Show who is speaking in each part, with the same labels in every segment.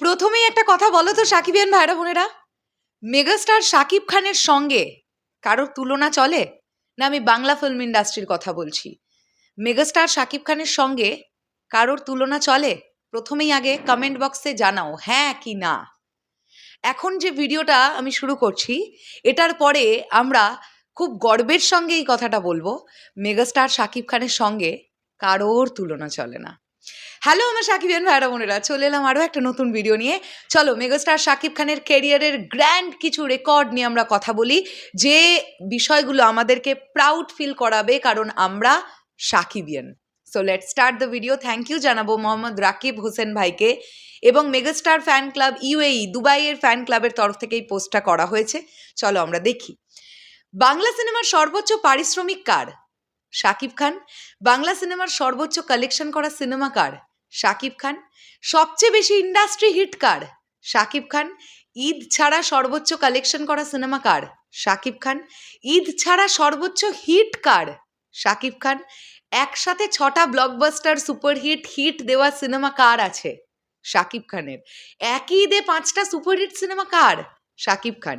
Speaker 1: প্রথমেই একটা কথা বলো তো সাকিবিয়ান ভাইরা বোনেরা। মেগাস্টার শাকিব খানের সঙ্গে কারোর তুলনা চলে? না, আমি বাংলা ফিল্ম ইন্ডাস্ট্রির কথা বলছি। মেগাস্টার শাকিব খানের সঙ্গে কারোর তুলনা চলে? প্রথমেই আগে কমেন্ট বক্সে জানাও হ্যাঁ কি না? এখন যে ভিডিওটা আমি শুরু করছি, এটার পরে আমরা খুব গর্বের সঙ্গে এই কথাটা বলব, মেগাস্টার শাকিব খানের সঙ্গে কারোর তুলনা চলে না। হ্যালো আমার সাকিবিয়ান ভাইরা বোনেরা, চলে এলাম আরও একটা নতুন ভিডিও নিয়ে। চলো মেগাস্টার শাকিব খানের কেরিয়ারের গ্র্যান্ড কিছু রেকর্ড নিয়ে আমরা কথা বলি, যে বিষয়গুলো আমাদেরকে প্রাউড ফিল করাবে কারণ আমরা সাকিবিয়ান so let start the video thank you জানাব মোহাম্মদ রাকিব হোসেন ভাইকে এবং মেগাস্টার ফ্যান ক্লাব ইউএই দুবাইয়ের ফ্যান ক্লাবের তরফ থেকে এই পোস্টটা করা হয়েছে। চলো, আমরা দেখি। বাংলা সিনেমার সর্বোচ্চ পারিশ্রমিক কার? শাকিব খান। বাংলা সিনেমার সর্বোচ্চ কালেকশন করা সিনেমা কার? শাকিব খান। সবচেয়ে বেশি ইন্ডাস্ট্রি হিট কার? শাকিব খান। ঈদ ছাড়া সর্বোচ্চ কালেকশন করা সিনেমা কার? শাকিব খান। ঈদ ছাড়া সর্বোচ্চ হিট কার? শাকিব খান। একসাথে ছটা ব্লকবাস্টার সুপারহিট হিট দেওয়া সিনেমা কার আছে? শাকিব খানের। একই ঈদে পাঁচটা সুপারহিট সিনেমা কার? শাকিব খান।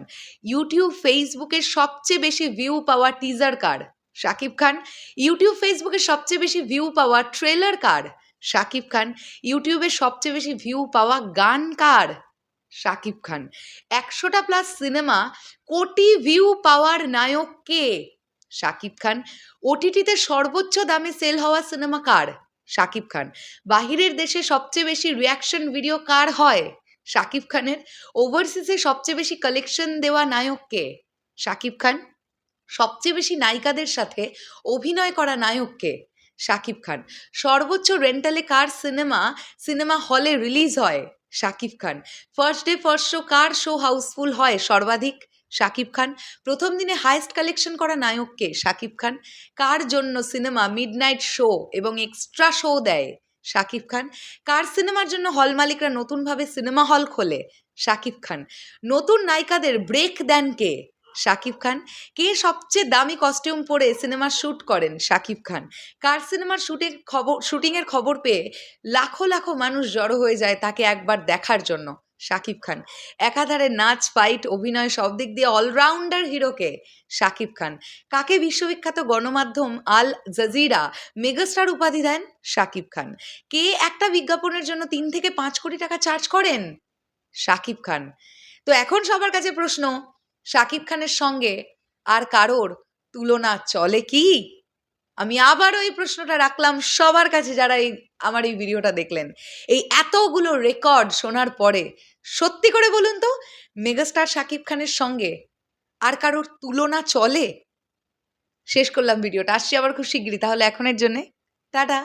Speaker 1: ইউটিউব ফেসবুকে সবচেয়ে বেশি ভিউ পাওয়া টিজার কার? শাকিব খান, ইউটিউব ফেসবুকে সবচেয়ে বেশি ভিউ পাওয়া ট্রেলার কার? শাকিব খান, ইউটিউবে সবচেয়ে বেশি ভিউ পাওয়া গান কার? শাকিব খান, একশোটা প্লাস সিনেমা কোটি ভিউ পাওয়ার নায়ক কে? শাকিব খান ওটিটিতে সর্বোচ্চ দামে সেল হওয়া সিনেমা কার? শাকিব খান, বাহিরের দেশে সবচেয়ে বেশি রিয়াকশন ভিডিও কার হয়? শাকিব খানের ওভারসিজে সবচেয়ে বেশি কালেকশন দেওয়া নায়ক কে? শাকিব খান সবচেয়ে বেশি নায়িকাদের সাথে অভিনয় করা নায়ককে শাকিব খান। সর্বোচ্চ রেন্টালে কার সিনেমা সিনেমা হলে রিলিজ হয় Shakib Khan? First day, first show, কার শো হাউসফুল হয় সর্বাধিক শাকিব খান? প্রথম দিনে হাইস্ট কালেকশন করা নায়ককে শাকিব খান? কার জন্য সিনেমা মিডনাইট শো এবং এক্সট্রা শো দেয় শাকিব খান? কার সিনেমার জন্য হল মালিকরা নতুনভাবে সিনেমা হল খোলে শাকিব খান? নতুন নায়িকাদের ব্রেক দেন কে? শাকিব খান। কে সবচেয়ে দামি কস্টিউম পরে সিনেমার শ্যুট করেন? শাকিব খান। কার সিনেমার শ্যুটের খবর শ্যুটিংয়ের খবর পেয়ে লাখো লাখো মানুষ জড়ো হয়ে যায় তাকে একবার দেখার জন্য, শাকিব খান। একাধারে নাচ ফাইট অভিনয় সব দিক দিয়ে অলরাউন্ডার হিরোকে শাকিব খান। কাকে বিশ্ববিখ্যাত গণমাধ্যম আল জাজিরা মেগাস্টার উপাধি দেন? শাকিব খান। কে একটা বিজ্ঞাপনের জন্য তিন থেকে পাঁচ কোটি টাকা চার্জ করেন? শাকিব খান। তো এখন সবার কাছে প্রশ্ন শাকিব খানের সঙ্গে আর কারোর তুলনা চলে কি? আমি আবারও এই প্রশ্নটা রাখলাম সবার কাছে যারা এই, আমার এই ভিডিওটা দেখলেন। এই এতগুলো রেকর্ড শোনার পরে সত্যি করে বলুন তো মেগাস্টার শাকিব খানের সঙ্গে আর কারোর তুলনা চলে? শেষ করলাম ভিডিওটা, আসছি আবার খুব শিগগিরই, তাহলে এখনের জন্যে। টাটা।